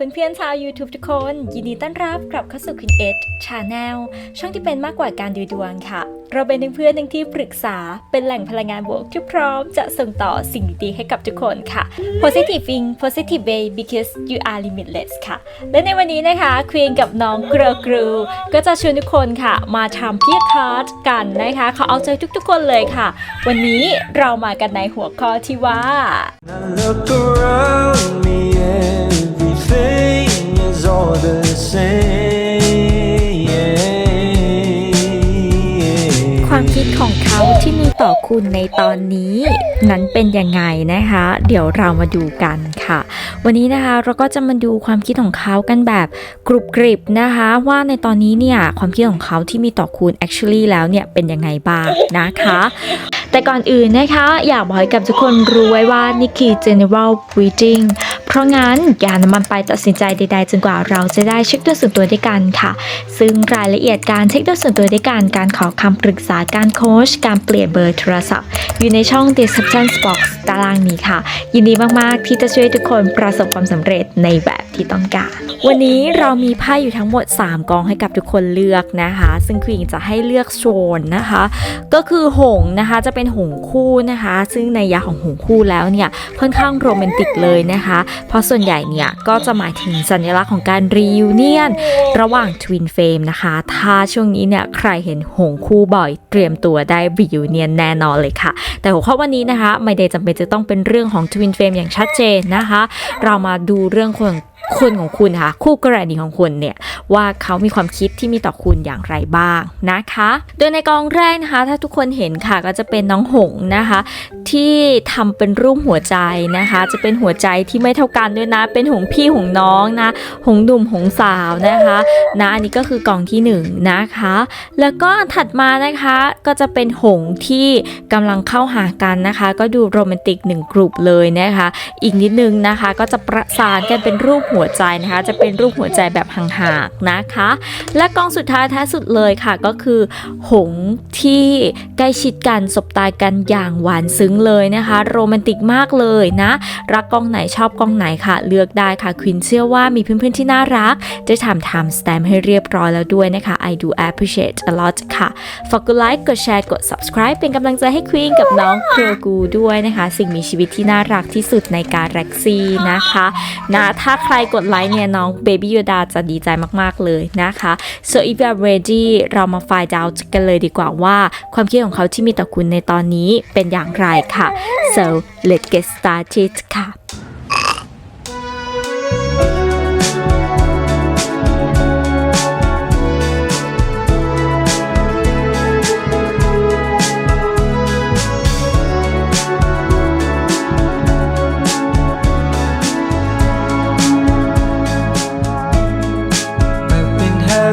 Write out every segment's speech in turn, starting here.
เพื่อนๆชาว YouTube ทุกคน ยินดีต้อนรับกลับเข้าสู่คุณเอ h ชาแนลช่องที่เป็นมากกว่าการดูดวงค่ะ เราเป็นเพื่อนทั้งที่ปรึกษาเป็นแหล่งพลังงานบวกที่พร้อมจะส่งต่อสิ่งดีๆให้กับทุกคนค่ะ positive thing positive way because you are limitless ค่ะ และในวันนี้นะคะควีนกับน้องเกรอกรูก็จะชวนทุกคนค่ะ มาทำพี่คาร์ดกันนะคะเขาเอาใจทุกๆคนเลยค่ะ วันนี้เรามากันในหัวข้อที่ว่า ต่อคุณในตอนนี้นั้นเป็นยังไงนะคะ เดี๋ยวเรามาดูกันค่ะ วันนี้นะคะเราก็จะมาดูความคิดของเขากันแบบกรุบกริบนะคะ ว่าในตอนนี้เนี่ยความคิดของเขาที่มีต่อคุณ actually แล้วเนี่ยเป็นยังไงบ้างนะคะ แต่ก่อนอื่นนะคะ อยากบอกให้กับทุกคนรู้ไว้ว่านี่คือ general reading เพราะงั้นอย่านำมันไปตัดสินใจใดๆจนกว่าเราจะได้เช็คด้วยส่วนตัวด้วยกันค่ะ ซึ่งรายละเอียดการเช็คด้วยส่วนตัวด้วยกัน การขอคำปรึกษาการโค้ชการเปลี่ยนเบอร์โทรศัพท์ อยู่ในช่อง description box ตารางนี้ค่ะ ยินดีมากๆที่จะช่วยทุกคนประสบความสำเร็จในแบบที่ต้องการ วันนี้เรามีไพ่อยู่ทั้งหมด 3กองให้กับทุกคนเลือกนะคะ ซึ่งควีนจะให้เลือกโซนนะคะ ก็คือหงนะคะจะเป็นหงคู่นะคะ ซึ่งในยาของหงคู่แล้วเนี่ยค่อนข้างโรแมนติกเลยนะคะ เพราะส่วนใหญ่เนี่ยก็จะหมายถึงสัญลักษณ์ของการรีวิเนียนระหว่างทวินเฟมนะคะ ถ้าช่วงนี้เนี่ยใครเห็นหงคู่บ่อยเตรียมตัวได้รีวิเนียนแน่นอนเลยค่ะ แต่หัวข้อวันนี้นะคะ ไม่ได้จำเป็นจะต้องเป็นเรื่องของทวินเฟมอย่างชัดเจนนะคะ เรามาดูเรื่องของ คนของคุณค่ะ คู่กรณีของคุณเนี่ยว่าเขามีความคิดที่มีต่อคุณอย่างไรบ้างนะคะ โดยในกองแรกนะคะ ถ้าทุกคนเห็นค่ะก็จะเป็นน้องหงนะคะ ที่ทำเป็นรูปหัวใจนะคะ จะเป็นหัวใจที่ไม่เท่ากันด้วยนะ เป็นหงพี่หงน้องนะ หงหนุ่มหงสาวนะคะนะอันนี้ก็คือกองที่หนึ่งนะคะ แล้วก็ถัดมานะคะก็จะเป็นหงที่กำลังเข้าหากันนะคะ ก็ดูโรแมนติกหนึ่งกลุ่มเลยนะคะ อีกนิดนึงนะคะ ก็จะประสานกันเป็นรูปหัวใจนะคะ จะเป็นรูปหัวใจแบบห่างๆนะคะ และกองสุดท้ายท้ายสุดเลยค่ะก็คือ หงที่ใกล้ชิดกันสบตากันอย่างหวานซึ้งเลยนะคะ โรแมนติกมากเลยนะ รักกองไหนชอบกองไหนค่ะ เลือกได้ค่ะควินเชื่อว่ามีเพื่อนๆที่น่ารักได้ทำ time stamp ให้เรียบร้อยแล้วด้วยนะคะ I do appreciate a lot ค่ะฝากกดไลค์กดแชร์กด subscribe เป็นกำลังใจให้ควีนกับน้องเครกูด้วยนะคะ สิ่งมีชีวิตที่น่ารักที่สุดในการแร็กซี่นะคะนะถ้าใครกดไลค์เนี่ยน้อง Baby Yoda จะดีใจมากๆเลยนะคะ so if you are ready เรามา find out กันเลยดีกว่าว่า ความคิดของเขาที่มีต่อคุณในตอนนี้เป็นอย่างไรค่ะ so let's get started ค่ะ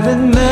silent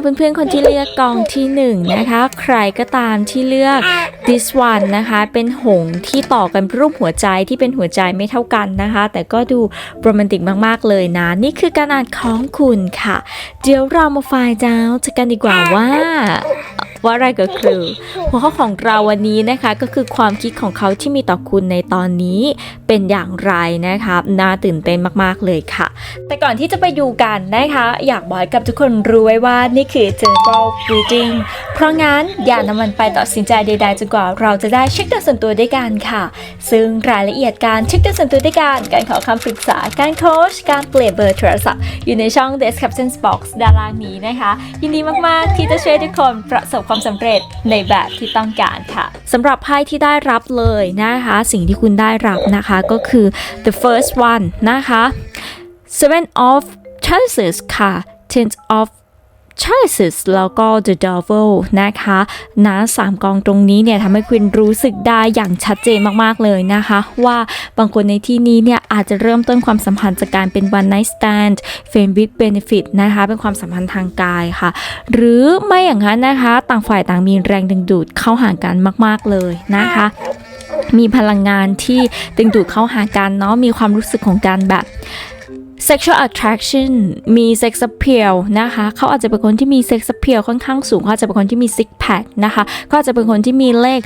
เพื่อนๆคนที่เลือกกองที่หนึ่งนะคะ ใครก็ตามที่เลือก this one นะคะ เป็นหงที่ต่อกันรูปหัวใจที่เป็นหัวใจไม่เท่ากันนะคะ แต่ก็ดูโรแมนติกมากๆเลยนะ นี่คือการอ่านของคุณค่ะ เดี๋ยวเรามาฟายเจ้าจะกันดีกว่าว่า ว่าอะไรก็คือหัวข้อของเราวันนี้นะคะก็คือความคิดของเขาที่มีต่อคุณในตอนนี้เป็นอย่างไรนะคะน่าตื่นเต้นมากๆเลยค่ะ แต่ก่อนที่จะไปดูกันนะคะ อยากบอกให้กับทุกคนรู้ไว้ว่านี่คือ general reading เพราะงั้นอย่านำมันไปตัดสินใจใดๆจนกว่าเราจะได้เช็คตัวส่วนตัวด้วยกันค่ะ ซึ่งรายละเอียดการเช็คตัวส่วนตัวด้วยกันการขอคำปรึกษาการโค้ชการเปลี่ยนเบอร์โทรศัพท์อยู่ในช่อง description box ด้านล่างนี้นะคะ ยินดีมากๆที่จะช่วยทุกคนประสบความสำเร็จในแบบที่ต้องการค่ะสำหรับไพ่ที่ได้รับเลยนะคะ สิ่งที่คุณได้รับนะคะก็คือ the first one นะคะ seven of chances ค่ะ ten of chalices แล้วก็ the devil นะคะนะสามกองตรงนี้เนี่ยทำให้คุณรู้สึกได้อย่างชัดเจนมากๆเลยนะคะ ว่าบางคนในที่นี้เนี่ยอาจจะเริ่มต้นความสัมพันธ์จากการเป็น one night stand friend with benefit นะคะเป็นความสัมพันธ์ทางกายค่ะ หรือไม่อย่างนั้นนะคะ ต่างฝ่ายต่างมีแรงดึงดูดเข้าหากันมากๆเลยนะคะมีพลังงานที่ดึงดูดเข้าหากันเนาะมีความรู้สึกของการแบบ sexual attraction มี sex appeal นะคะ เขาอาจจะเป็นคนที่มี sex appeal ค่อนข้างสูงเขาอาจจะเป็นคนที่มี six pack นะคะเขาอาจจะเป็นคนที่มีเลข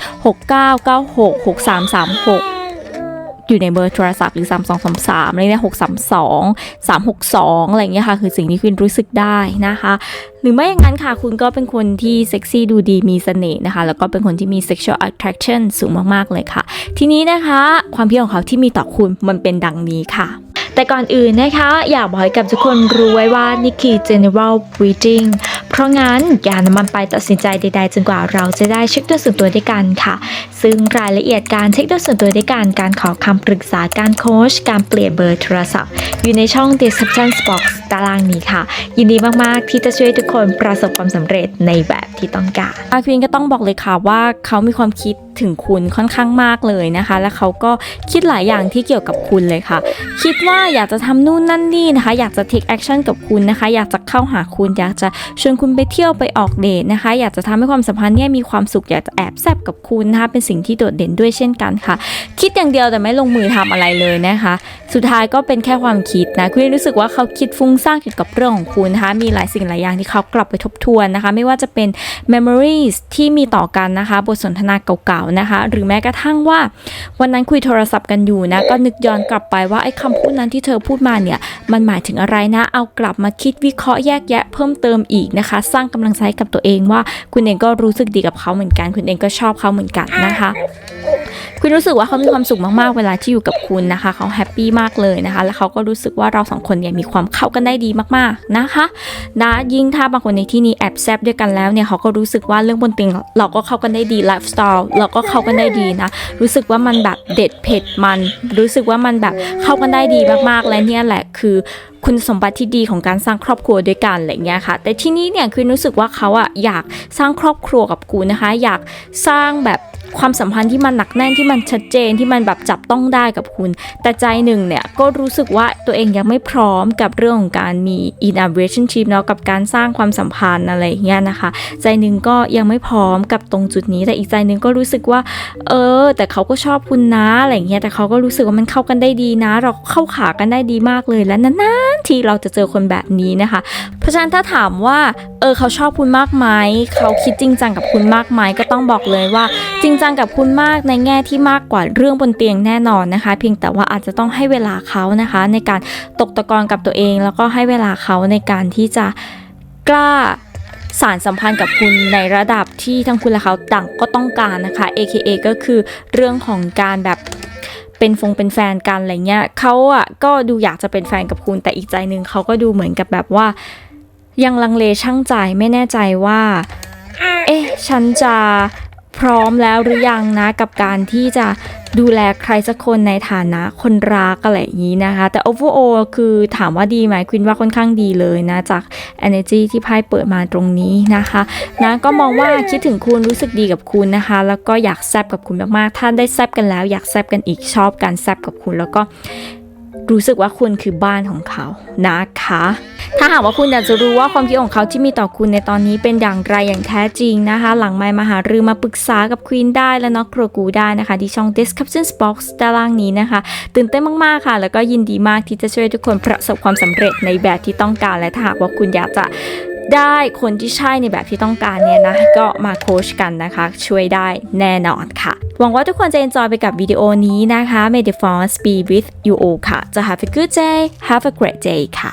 6996 6336อยู่ในเบอร์โทรศัพท์หรือ 3233อะไรเนี่ย632 362 อะไรอย่างเงี้ยค่ะ คือสิ่งที่คุณรู้สึกได้นะคะ หรือไม่อย่างนั้นค่ะ คุณก็เป็นคนที่เซ็กซี่ดูดีมีเสน่ห์นะคะ แล้วก็เป็นคนที่มี sexual attraction สูงมาก ๆ เลยค่ะ ทีนี้นะคะ ความคิดของเขาที่มีต่อคุณมันเป็นดังนี้ค่ะ แต่ก่อนอื่นนะคะ อยากบอกให้กับทุกคนรู้ไว้ว่านี่คือ general reading เพราะงั้นอย่านำมันไปตัดสินใจใดๆจนกว่าเราจะได้เช็คตัวส่วนตัวด้วยกันค่ะ ซึ่งรายละเอียดการเช็คตัวส่วนตัวด้วยกันการขอคำปรึกษาการโค้ชการเปลี่ยนเบอร์โทรศัพท์ อยู่ในช่อง description box ตารางนี้ค่ะ ยินดีมากๆที่จะช่วยทุกคนประสบความสำเร็จในแบบที่ต้องการอาควินก็ต้องบอกเลยค่ะว่าเขามีความคิดถึงคุณค่อนข้างมากเลยนะคะ และเขาก็คิดหลายอย่างที่เกี่ยวกับคุณเลยค่ะ คิดว่าอยากจะทำนู่นนั่นนี่นะคะ อยากจะ take action กับคุณนะคะ อยากจะเข้าหาคุณ อยากจะชวนคุณไปเที่ยวไปออกเดทนะคะ อยากจะทำให้ความสัมพันธ์เนี่ยมีความสุขอยากจะแอบแซบกับคุณนะคะ เป็นสิ่งที่โดดเด่นด้วยเช่นกันค่ะ คิดอย่างเดียวแต่ไม่ลงมือทำอะไรเลยนะคะ สุดท้ายก็เป็นแค่ความคิดนะคุณรู้สึกว่าเขาคิดฟุ้งซ่านเกี่ยวกับเรื่องของคุณนะคะ มีหลายสิ่งหลายอย่างที่เขากลับไปทบทวนนะคะ ไม่ว่าจะเป็น memories ที่มีต่อกันนะคะ บทสนทนาเก่าๆนะคะ หรือแม้กระทั่งว่า วันนั้นคุยโทรศัพท์กันอยู่นะก็นึกย้อนกลับไปว่าไอ้คำพูดนั้นที่เธอพูดมาเนี่ยมันหมายถึงอะไรนะ เอากลับมาคิดวิเคราะห์แยกแยะเพิ่มเติมอีกนะคะ สร้างกำลังใจกับตัวเองว่าคุณเองก็รู้สึกดีกับเขาเหมือนกัน คุณเองก็ชอบเขาเหมือนกันนะคะ คุณรู้สึกว่าเขามีความสุขมากๆ เวลาที่อยู่กับคุณนะคะ เขาแฮปปี้มากเลยนะคะ แล้วเขาก็รู้สึกว่าเราสองคนเนี่ยมีความเข้ากันได้ดีมากๆนะคะนะยิ่งถ้าบางคนในที่นี้แอบแซบด้วยกันแล้วเนี่ยเขาก็รู้สึกว่าเรื่องบนเตียงเราก็เข้ากันได้ดีไลฟ์สไตล์เราก็เข้ากันได้ดีนะรู้สึกว่ามันแบบเด็ดเผ็ดมัน รู้สึกว่ามันแบบเข้ากันได้ดีมากๆและเนี่ยแหละคือคุณสมบัติที่ดีของการสร้างครอบครัวด้วยกันอะไรเงี้ยค่ะ แต่ที่นี้เนี่ยคือรู้สึกว่าเขาอะอยากสร้างครอบครัวกับกูนะคะ อยากสร้างแบบ ความสัมพันธ์ที่มันหนักแน่นที่มันชัดเจนที่มันแบบจับต้องได้กับคุณ แต่ใจหนึ่งเนี่ยก็รู้สึกว่าตัวเองยังไม่พร้อมกับเรื่องของการมี in a relationship เนาะกับการสร้างความสัมพันธ์อะไรอย่างเงี้ยนะคะ ใจหนึ่งก็ยังไม่พร้อมกับตรงจุดนี้ แต่อีกใจหนึ่งก็รู้สึกว่า เออ แต่เขาก็ชอบคุณนะอะไรอย่างเงี้ยแต่เขาก็รู้สึกว่ามันเข้ากันได้ดีนะ เราเข้าขากันได้ดีมากเลยและนานๆที่เราจะเจอคนแบบนี้นะคะ เพราะฉะนั้นถ้าถามว่าเออเขาชอบคุณมากไหมเขาคิดจริงจังกับคุณมากไหมก็ต้องบอกเลยว่าจริงจังกับคุณมากในแง่ที่มากกว่าเรื่องบนเตียงแน่นอนนะคะ เพียงแต่ว่าอาจจะต้องให้เวลาเขานะคะ ในการตกตะกอนกับตัวเอง แล้วก็ให้เวลาเขาในการที่จะกล้าสารสัมพันธ์กับคุณในระดับที่ทั้งคุณและเขาต่างก็ต้องการนะคะ AKA ก็คือเรื่องของการแบบเป็นฟงเป็นแฟนกันอะไรเงี้ยเขาอะก็ดูอยากจะเป็นแฟนกับคุณแต่อีกใจหนึ่งเขาก็ดูเหมือนกับแบบว่า ยังลังเลช่างใจไม่แน่ใจว่า เอ๊ะ ฉันจะ พร้อมแล้วหรือยังนะกับการที่จะดูแลใครสักคนในฐานะคนรักอะไรอย่างนี้นะคะ แต่ overall คือถามว่าดีไหมควินว่าค่อนข้างดีเลยนะ จาก energy ที่ไพ่เปิดมาตรงนี้นะคะนะก็มองว่าคิดถึงคุณรู้สึกดีกับคุณนะคะ แล้วก็อยากแซบกับคุณมากๆ ถ้าได้แซบกันแล้วอยากแซบกันอีกชอบการแซบกับคุณแล้วก็ รู้สึกว่าคุณคือบ้านของเขานะคะ ถ้าหากว่าคุณอยากจะรู้ว่าความคิดของเขาที่มีต่อคุณในตอนนี้เป็นอย่างไรอย่างแท้จริงนะคะ หลังไมค์มาหารือมาปรึกษากับควีนได้และน็อกโรกูได้นะคะ ที่ช่อง description box ด้านล่างนี้นะคะ ตื่นเต้นมาก ๆ ค่ะ แล้วก็ยินดีมากที่จะช่วยทุกคนประสบความสำเร็จในแบบที่ต้องการและถ้าหากว่าคุณอยากจะ ได้คนที่ใช่ในแบบที่ต้องการเนี่ยนะ ก็มาโคชกันนะคะ ช่วยได้แน่นอนค่ะ หวังว่าทุกคนจะ enjoy ไปกับวิดีโอนี้นะคะ May the force be with you all ค่ะ จะ have a good day have a great day ค่ะ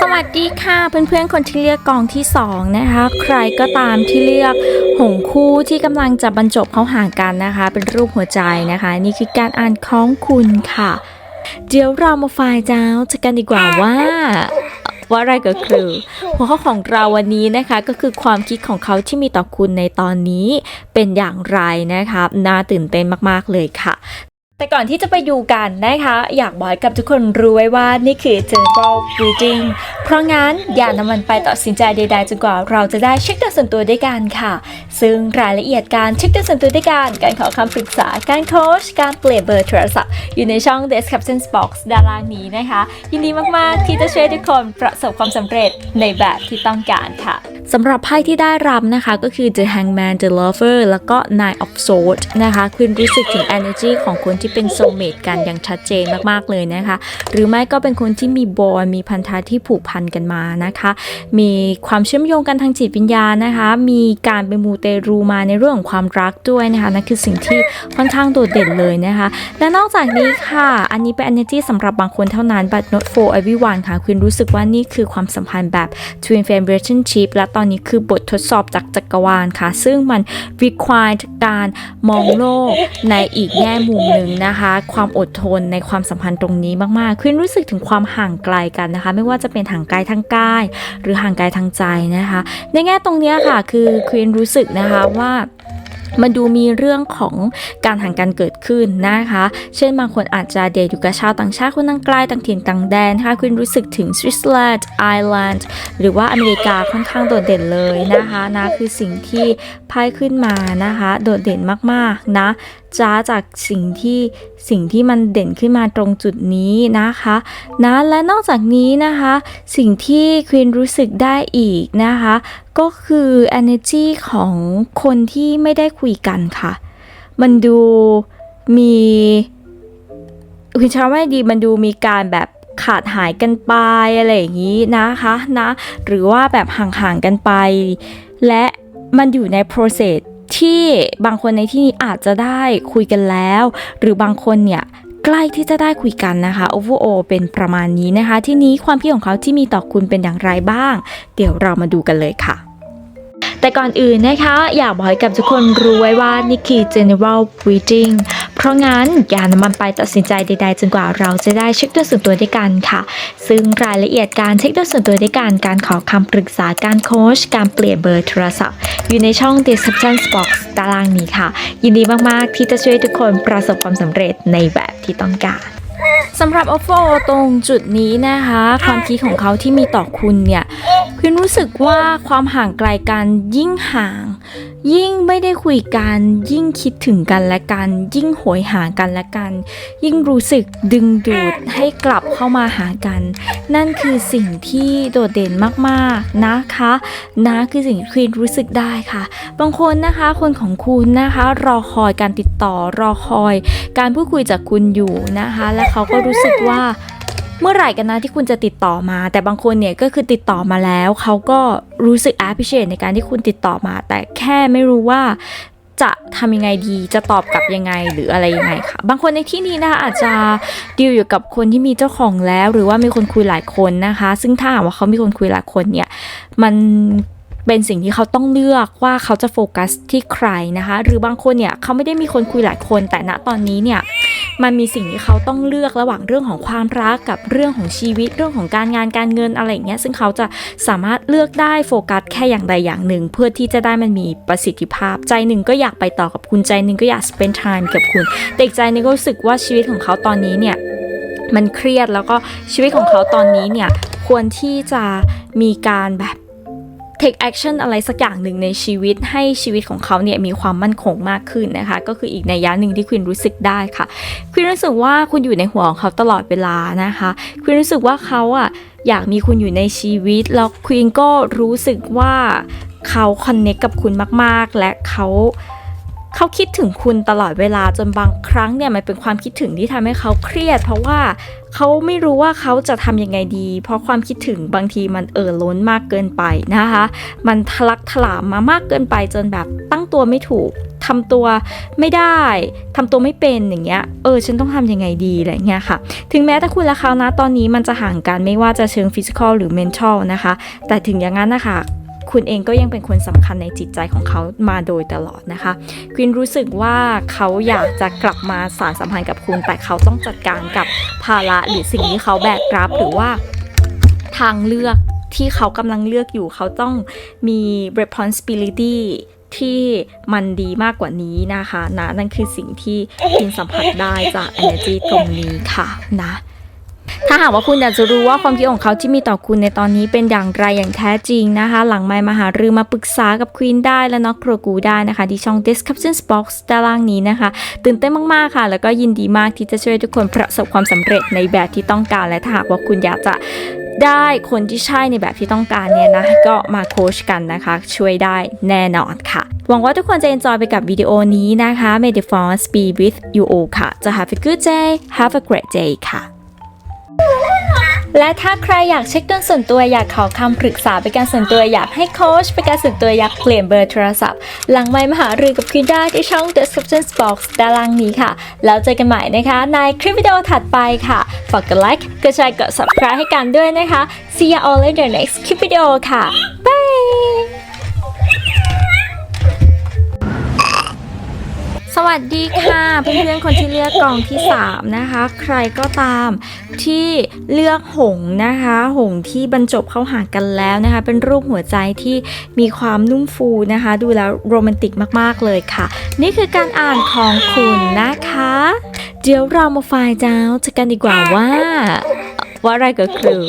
สวัสดีค่ะเพื่อนๆคนที่เลือกกองที่ 2 นะคะ ใครก็ตามที่เลือกหงคู่ที่กำลังจะบรรจบเข้าหากันนะคะ เป็นรูปหัวใจนะคะ นี่คือการอ่านของคุณค่ะ เดี๋ยวเรามาไฟล์เจ้าจะกันดีกว่าว่าว่าอะไรก็คือหัวข้อของเราวันนี้นะคะก็คือความคิดของเขาที่มีต่อคุณในตอนนี้เป็นอย่างไรนะคะน่าตื่นเต้นมากๆเลยค่ะ แต่ก่อนที่จะไปดูกันนะคะ อยากบอกให้กับทุกคนรู้ไว้ว่านี่คือ general reading เพราะงั้นอย่านำมันไปตัดสินใจใดๆจนกว่าเราจะได้เช็คดวงส่วนตัวด้วยกันค่ะ ซึ่งรายละเอียดการเช็คดวงส่วนตัวด้วยกัน การขอคำปรึกษา การโค้ช การเปลี่ยนเบอร์โทรศัพท์อยู่ในช่อง description box ด้านล่างนี้นะคะ ยินดีมากๆที่จะช่วยทุกคนประสบความสำเร็จในแบบที่ต้องการค่ะสำหรับไพ่ที่ได้รับนะคะก็คือ The Hangman The Lover แล้วก็ Nine of Swords นะคะคุณรู้สึกถึง energy ของคนที่เป็น soulmate กันอย่างชัดเจนมากๆเลยนะคะ หรือไม่ก็เป็นคนที่มีบอยมีพันธะที่ผูกพันกันมานะคะ มีความเชื่อมโยงกันทางจิตวิญญาณนะคะ มีการไปมูเตรูมาในเรื่องของความรักด้วยนะคะนั่นคือสิ่งที่ค่อนข้างโดดเด่นเลยนะคะ และนอกจากนี้ค่ะ อันนี้เป็น energy สำหรับบางคนเท่านั้น but not for everyone ค่ะคุณรู้สึกว่านี่คือความสัมพันธ์แบบ twin flame relationship และตอนนี้คือบททดสอบจากจักรวาลค่ะ ซึ่งมัน require การมองโลกในอีกแง่มุมหนึ่งนะคะ ความอดทนในความสัมพันธ์ตรงนี้มากๆคุณรู้สึกถึงความห่างไกลกันนะคะ ไม่ว่าจะเป็นห่างไกลทางกาย หรือห่างไกลทางใจนะคะ ในแง่ตรงนี้ค่ะคือควีนรู้สึกนะคะว่ามันดูมีเรื่องของการห่างกันเกิดขึ้นนะคะ เช่นบางคนอาจจะเดทอยู่กับชาวต่างชาติคนต่างไกลต่างถิ่นต่างแดนนะคะคุณรู้สึกถึงสวิตเซอร์แลนด์ไอร์แลนด์หรือว่าอเมริกาค่อนข้างโดดเด่นเลยนะคะนะคือสิ่งที่ไพ่ขึ้นมานะคะ โดดเด่นมากๆนะ จ้าจากสิ่งที่สิ่งที่มันเด่นขึ้นมาตรงจุดนี้นะคะนะและนอกจากนี้นะคะ สิ่งที่ควีนรู้สึกได้อีกนะคะ ก็คือ energy ของคนที่ไม่ได้คุยกันค่ะ มันดูมีคุณชาวไม่ดีมันดูมีการแบบขาดหายกันไปอะไรอย่างนี้นะคะนะ หรือว่าแบบห่างๆกันไป และมันอยู่ใน process ที่บางคนในที่นี้อาจจะได้คุยกันแล้ว หรือบางคนเนี่ยใกล้ที่จะได้คุยกันนะคะ overall เป็นประมาณนี้นะคะ ที่นี้ความคิดของเขาที่มีต่อคุณเป็นอย่างไรบ้าง เดี๋ยวเรามาดูกันเลยค่ะ แต่ก่อนอื่นนะคะ อยากบอกให้กับทุกคนรู้ไว้ว่านี่คือ general reading เพราะงั้นอย่านำมันไปตัดสินใจใดๆจนกว่าเราจะได้เช็คด้วยส่วนตัวด้วยกันค่ะ ซึ่งรายละเอียดการเช็คด้วยส่วนตัวด้วยกันการขอคำปรึกษาการโค้ชการเปลี่ยนเบอร์โทรศัพท์ อยู่ในช่อง description box ตารางนี้ค่ะ ยินดีมากๆที่จะช่วยทุกคนประสบความสำเร็จในแบบที่ต้องการ สำหรับ OFO ตรงจุดนี้นะคะ ความคิดของเขาที่มีต่อคุณเนี่ยคุณรู้สึกว่าความห่างไกลกันยิ่งห่าง ยิ่งไม่ได้คุยกัน ยิ่งคิดถึงกันและกัน ยิ่งโหยหากันและกัน ยิ่งรู้สึกดึงดูดให้กลับเข้ามาหากัน นั่นคือสิ่งที่โดดเด่นมากๆนะคะ นะคือสิ่งที่คุณรู้สึกได้ค่ะ บางคนนะคะคนของคุณนะคะ รอคอยการติดต่อรอคอย การพูดคุยจากคุณอยู่นะคะและเขาก็รู้สึกว่าเมื่อไหร่กันนะที่คุณจะติดต่อมา แต่บางคนเนี่ยก็คือติดต่อมาแล้ว เขาก็รู้สึก appreciate ในการที่คุณติดต่อมา แต่แค่ไม่รู้ว่าจะทำยังไงดีจะตอบกลับยังไงหรืออะไรยังไงค่ะ บางคนในที่นี้นะคะอาจจะดีลอยู่กับคนที่มีเจ้าของแล้ว หรือว่ามีคนคุยหลายคนนะคะ ซึ่งถ้าว่าเขามีคนคุยหลายคนเนี่ยมัน เป็นสิ่งที่เขาต้องเลือกว่าเขาจะโฟกัสที่ใครนะคะ หรือบางคนเนี่ยเขาไม่ได้มีคนคุยหลายคน แต่ณตอนนี้เนี่ยมันมีสิ่งที่เขาต้องเลือกระหว่างเรื่องของความรักกับเรื่องของชีวิตเรื่องของการงานการเงินอะไรอย่างเงี้ยซึ่งเขาจะสามารถเลือกได้โฟกัสแค่อย่างใดอย่างหนึ่ง เพื่อที่จะได้มันมีประสิทธิภาพ ใจหนึ่งก็อยากไปต่อกับคุณใจหนึ่งก็อยาก spend time กับคุณแต่อีกใจหนึงก็รู้สึกว่าชีวิตของเขาตอนนี้เนี่ยมันเครียดแล้วก็ชีวิตของเขาตอนนี้เนี่ยควรที่จะมีการแบบ take action อะไรสักอย่างหนึ่งในชีวิตให้ชีวิตของเขาเนี่ยมีความมั่นคงมากขึ้นนะคะ ก็คืออีกในยะหนึ่งที่ควินรู้สึกได้ค่ะควินรู้สึกว่าคุณอยู่ในหัวของเขาตลอดเวลานะคะควินรู้สึกว่าเขาอะอยากมีคุณอยู่ในชีวิต แล้วควินก็รู้สึกว่าเขาคอนเน c t กับคุณมากๆ และเขาเขาคิดถึงคุณตลอดเวลาจนบางครั้งเนี่ยมันเป็นความคิดถึงที่ทำให้เขาเครียด เพราะว่า เขาไม่รู้ว่าเขาจะทำยังไงดี เพราะความคิดถึงบางทีมันเอ่อล้นมากเกินไปนะคะ มันทะลักถลามมามากเกินไปจนแบบตั้งตัวไม่ถูกทำตัวไม่ได้ทำตัวไม่เป็นอย่างเงี้ย เออ ฉันต้องทำยังไงดีอะไรเงี้ยค่ะ ถึงแม้แต่คุณและเขานะตอนนี้มันจะห่างกันไม่ว่าจะเชิงฟิสิกอลหรือเมนทัลนะคะ แต่ถึงอย่างนั้นนะคะ คุณเองก็ยังเป็นคนสำคัญในจิตใจของเขามาโดยตลอดนะคะควินรู้สึกว่าเขาอยากจะกลับมาสารสัมพันธ์กับคุณ แต่เขาต้องจัดการกับภาระหรือสิ่งที่เขาแบกรับหรือว่าทางเลือกที่เขากำลังเลือกอยู่เขาต้องมี responsibility ที่มันดีมากกว่านี้นะคะนะนั่นคือสิ่งที่ควินสัมผัสได้จาก energy ตรงนี้ค่ะนะ ถ้าหากว่าคุณอยากจะรู้ว่าความคิดของเขาที่มีต่อคุณในตอนนี้เป็นอย่างไรอย่างแท้จริงนะคะ หลังไมค์มาหารือมาปรึกษากับควีนได้และน็อกโกรกูได้นะคะ ที่ช่อง description box ด้านล่างนี้นะคะ ตื่นเต้นมากๆค่ะ แล้วก็ยินดีมากที่จะช่วยทุกคนประสบความสำเร็จในแบบที่ต้องการและถ้าหากว่าคุณอยากจะได้คนที่ใช่ในแบบที่ต้องการเนี่ยนะ ก็มาโค้ชกันนะคะ ช่วยได้แน่นอนค่ะ หวังว่าทุกคนจะ enjoy ไปกับวิดีโอนี้นะคะ May the force be with you all ค่ะ จะ have a good day have a great day ค่ะ และถ้าใครอยากเช็คดวงส่วนตัวอยากขอคำปรึกษาเป็นการส่วนตัวอยากให้โค้ชเป็นการส่วนตัวอยากเปลี่ยนเบอร์โทรศัพท์ หลังไมค์มาหารือกับคุณได้ที่ช่อง description box ด้านล่างนี้ค่ะ แล้วเจอกันใหม่นะคะ ในคลิปวิดีโอถัดไปค่ะ ฝากกดไลค์กดแชร์กด subscribe ให้กันด้วยนะคะ see you all in the next คลิปวิดีโอค่ะ bye สวัสดีค่ะ เพื่อนๆคนที่เลือกกองที่ 3 นะคะ ใครก็ตามที่เลือกหงนะคะ หงที่บรรจบเข้าหากันแล้วนะคะ เป็นรูปหัวใจที่มีความนุ่มฟูนะคะ ดูแล้วโรแมนติกมากๆเลยค่ะ นี่คือการอ่านของคุณนะคะ เดี๋ยวเรามาฟล์เจ้าจะกันดีกว่าว่า ว่าอะไรก็คือ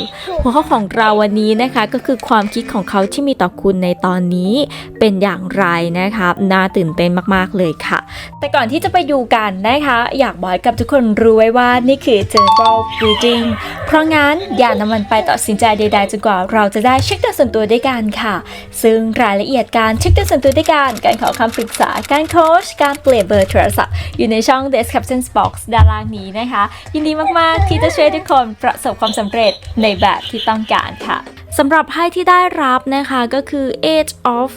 หัวข้อของเราวันนี้นะคะก็คือความคิดของเขาที่มีต่อคุณในตอนนี้เป็นอย่างไรนะคะน่าตื่นเต้นมากๆเลยค่ะ แต่ก่อนที่จะไปดูกันนะคะ อยากบอกให้กับทุกคนรู้ไว้ว่านี่คือ general reading เพราะงั้นอย่านำมันไปตัดสินใจใดๆจนกว่าเราจะได้เช็คดวงส่วนตัวด้วยกันค่ะ ซึ่งรายละเอียดการเช็คดวงส่วนตัวด้วยกันการขอคำปรึกษาการโค้ชการเปลี่ยนเบอร์โทรศัพท์อยู่ในช่อง description box ด้านล่างนี้นะคะ ยินดีมากๆที่จะช่วยทุกคนประสบความสำเร็จในแบบที่ต้องการค่ะสำหรับไพ่ที่ได้รับนะคะก็คือ edge of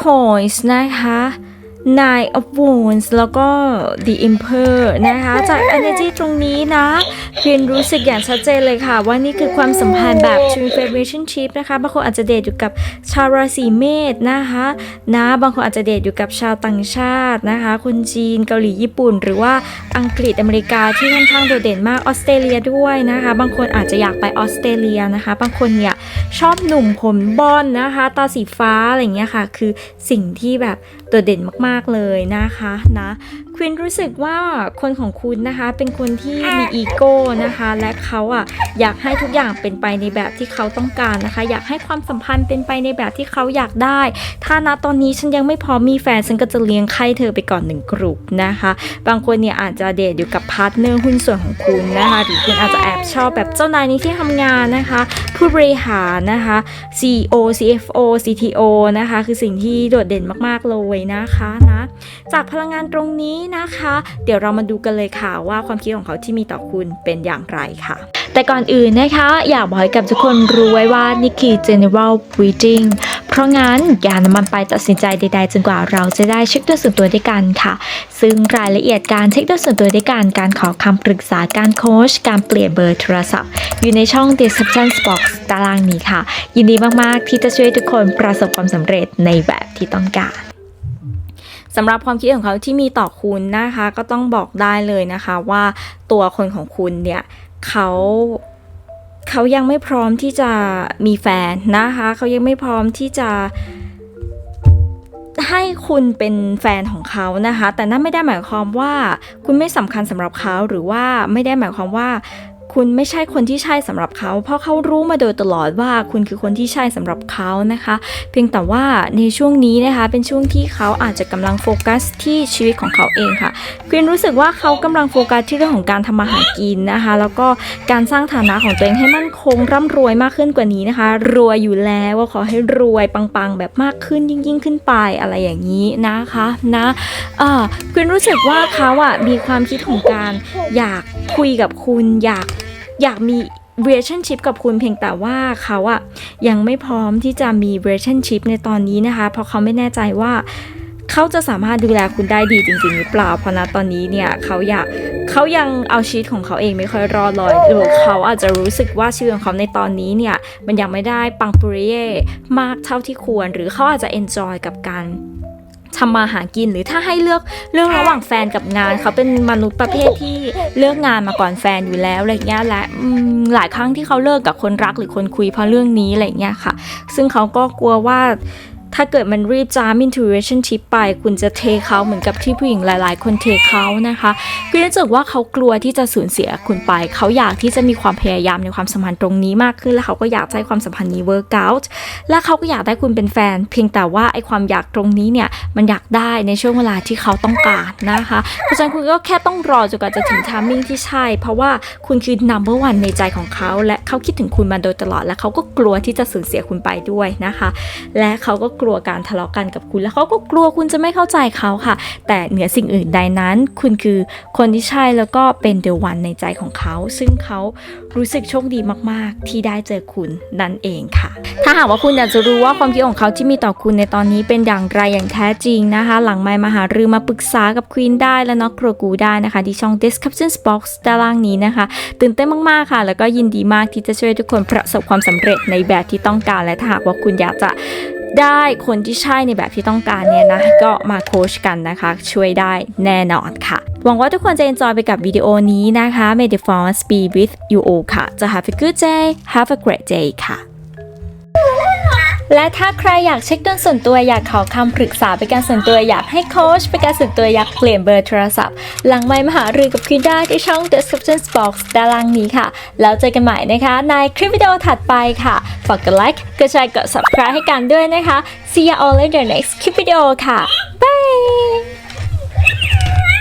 Coins นะคะ Nine of Wands แล้วก็ The Emperor นะคะ จาก energy ตรงนี้นะเพียนรู้สึกอย่างชัดเจนเลยค่ะ ว่านี่คือความสัมพันธ์แบบ Twin Relationship นะคะบางคนอาจจะเดทอยู่กับชาวราศีเมษนะคะนะบางคนอาจจะเดทอยู่กับชาวต่างชาตินะคะ คนจีนเกาหลีญี่ปุ่น หรือว่าอังกฤษอเมริกาที่ค่อนข้างโดดเด่นมากออสเตรเลียด้วยนะคะ บางคนอาจจะอยากไปออสเตรเลียนะคะ บางคนเนี่ยชอบหนุ่มผมบอนนะคะตาสีฟ้าอะไรอย่างเงี้ยค่ะ คือสิ่งที่แบบโดดเด่นมากๆ เลยนะคะนะ วินรู้สึกว่าคนของคุณนะคะเป็นคนที่มีอีโก้นะคะ และเขาอะอยากให้ทุกอย่างเป็นไปในแบบที่เขาต้องการนะคะ อยากให้ความสัมพันธ์เป็นไปในแบบที่เขาอยากได้ ถ้านะตอนนี้ฉันยังไม่พร้อมมีแฟนฉันก็จะเลี้ยงไข่เธอไปก่อนหนึ่งกลุ่มนะคะ บางคนเนี่ยอาจจะเดทอยู่กับพาร์ทเนอร์หุ้นส่วนของคุณนะคะหรือคุณอาจจะแอบชอบแบบเจ้านายในที่ทำงานนะคะ ผู้บริหารนะคะ CEO CFO CTO นะคะ คือสิ่งที่โดดเด่นมากๆเลยนะคะนะจากพลังงานตรงนี้นะคะ เดี๋ยวเรามาดูกันเลยค่ะว่าความคิดของเขาที่มีต่อคุณเป็นอย่างไรค่ะแต่ก่อนอื่นนะคะ อยากบอกให้กับทุกคนรู้ไว้ว่านี่คือ general reading เพราะงั้นอย่านำมันไปตัดสินใจใดๆจนกว่าเราจะได้เช็คด้วยส่วนตัวด้วยกันค่ะ ซึ่งรายละเอียดการเช็คด้วยส่วนตัวด้วยกัน การขอคำปรึกษาการโค้ชการเปลี่ยนเบอร์โทรศัพท์ อยู่ในช่อง description box ตารางนี้ค่ะ ยินดีมากๆที่จะช่วยทุกคนประสบความสำเร็จในแบบที่ต้องการ สำหรับความคิดของเขาที่มีต่อคุณนะคะ ก็ต้องบอกได้เลยนะคะว่าตัวคนของคุณเนี่ยเขาเขายังไม่พร้อมที่จะมีแฟนนะคะ เขายังไม่พร้อมที่จะให้คุณเป็นแฟนของเขานะคะ แต่นั่นไม่ได้หมายความว่าคุณไม่สำคัญสำหรับเขาหรือว่าไม่ได้หมายความว่า คุณไม่ใช่คนที่ใช่สำหรับเขา เพราะเขารู้มาโดยตลอดว่าคุณคือคนที่ใช่สำหรับเขานะคะ เพียงแต่ว่าในช่วงนี้นะคะเป็นช่วงที่เขาอาจจะกำลังโฟกัสที่ชีวิตของเขาเองค่ะควีนรู้สึกว่าเขากำลังโฟกัสที่เรื่องของการทำมาหากินนะคะ แล้วก็การสร้างฐานะของตัวเองให้มั่นคงร่ำรวยมากขึ้นกว่านี้นะคะ รวยอยู่แล้วว่าขอให้รวยปังๆ แบบมากขึ้นยิ่งยิ่งๆขึ้นไปอะไรอย่างนี้นะคะนะเออควีนรู้สึกว่าเขาอะมีความคิดของการอยากคุยกับคุณอยาก อยากมี relationship กับคุณเพียงแต่ว่าเขาอะยังไม่พร้อมที่จะมี relationship ในตอนนี้นะคะ เพราะเขาไม่แน่ใจว่าเขาจะสามารถดูแลคุณได้ดีจริงๆหรือเปล่า เพราะณตอนนี้เนี่ยเขาอยากเขายังเอาชีวิตของเขาเองไม่ค่อยรอดเลยหรือเขาอาจจะรู้สึกว่าชีวิตของเขาในตอนนี้เนี่ยมันยังไม่ได้ปังปุริเย่มากเท่าที่ควร หรือเขาอาจจะ enjoy กับการ ทำมาหากินหรือถ้าให้เลือกเรื่องระหว่างแฟนกับงาน เขาเป็นมนุษย์ประเภทที่เลือกงานมาก่อนแฟนอยู่แล้วอะไรเงี้ยและหลายครั้งที่เขาเลิกกับคนรักหรือคนคุยเพราะเรื่องนี้อะไรเงี้ยค่ะ ซึ่งเขาก็กลัวว่า ถ้าเกิดมันรีบจาม into relationship ไป คุณจะเทเขาเหมือนกับที่ผู้หญิงหลาย ๆ คนเทเขานะคะคือรู้สึกว่าเขากลัวที่จะสูญเสียคุณไป เขาอยากที่จะมีความพยายามในความสัมพันธ์ตรงนี้มากขึ้น และเขาก็อยากให้ความสัมพันธ์นี้ work out และเขาก็อยากได้คุณเป็นแฟน เพียงแต่ว่าไอความอยากตรงนี้เนี่ยมันอยากได้ในช่วงเวลาที่เขาต้องการนะคะเพราะฉะนั้นคุณก็แค่ต้องรอจนกว่าจะถึง timing ที่ใช่ เพราะว่าคุณคือ number one ในใจของเขาและเขาคิดถึงคุณมาโดยตลอด และเขาก็กลัวที่จะสูญเสียคุณไปด้วยนะคะ และเขาก็กลัวการทะเลาะกันกับคุณ และเขาก็กลัวคุณจะไม่เข้าใจเขาค่ะ แต่เหนือสิ่งอื่นใดนั้น คุณคือคนที่ใช่แล้วก็เป็นเดวันในใจของเขา ซึ่งเขารู้สึกโชคดีมาก ๆ ที่ได้เจอคุณนั่นเองค่ะ ถ้าหากว่าคุณอยากจะรู้ว่าความคิดของเขาที่มีต่อคุณในตอนนี้เป็นอย่างไรอย่างแท้จริงนะคะ หลังไมค์มาหารือมาปรึกษากับควีนได้และน็อกโกรกูได้นะคะที่ช่อง description box ด้านล่างนี้นะคะ ตื่นเต้นมาก ๆ ค่ะ แล้วก็ยินดีมากที่จะช่วยทุกคนประสบความสำเร็จในแบบที่ต้องการและถ้าหากว่าคุณอยากจะ ได้คนที่ใช่ในแบบที่ต้องการเนี่ยนะ ก็มาโค้ชกันนะคะ ช่วยได้แน่นอนค่ะ หวังว่าทุกคนจะ enjoy ไปกับวิดีโอนี้นะคะ May the force be with you all ค่ะ จะ have a good day have a great day ค่ะ และถ้าใครอยากเช็คดวงส่วนตัวอยากขอคำปรึกษาเป็นการส่วนตัวอยากให้โค้ชเป็นการส่วนตัวอยากเปลี่ยนเบอร์โทรศัพท์ หลังไมมหารือกับคุณได้ที่ช่อง description box ด้านล่างนี้ค่ะ แล้วเจอกันใหม่นะคะในคลิปวิดีโอถัดไปค่ะ ฝากกดไลค์กดแชร์กด subscribe ให้กันด้วยนะคะ see you all in the next คลิปวิดีโอค่ะ bye